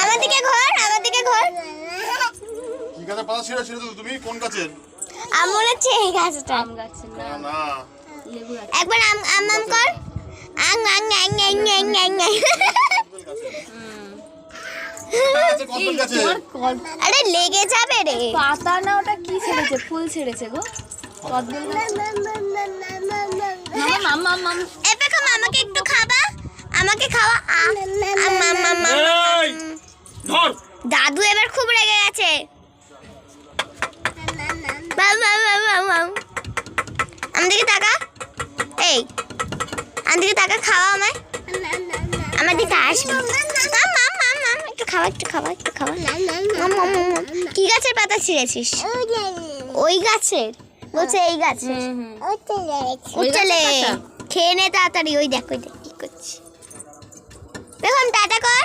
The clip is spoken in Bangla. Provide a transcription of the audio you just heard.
আমার দিকে ঘর আমার দিকে ঘর। কি গাছের পাতা ছিঁড়ে ছিঁড়ে তুমি? কোন গাছের? আমার হচ্ছে এই গাছটা। আম গাছে না না, একবার আম আম আম কর। আং আং আং আং আং আং আং আরে লেগে যাবে রে। পাতা না ওটা কি ছেড়েছে? ফুল ছেড়েছে গো। কদবেল গাছ মামা মাম মাম এ পেখম আমাকে একটু খাবা আমাকে খাওয়া আ, আম, আম, আম, আম। এই, ধর। দাদু এবার খুব রেগে গেছে। দিকে তাকা। এই আমার দিকে তাকা খাওয়া আমায়। আমার দিকে আসবে। একটু খাওয়া একটু খাওয়া একটু খাওয়া। কি গাছের পাতা ছিঁড়েছিস? ওই গাছের। বলছে এই গাছের। চলে। খেয়ে নে তাড়াতাড়ি। ওই দেখ ওই দেখ কি করছি দেখুন টাটা কর।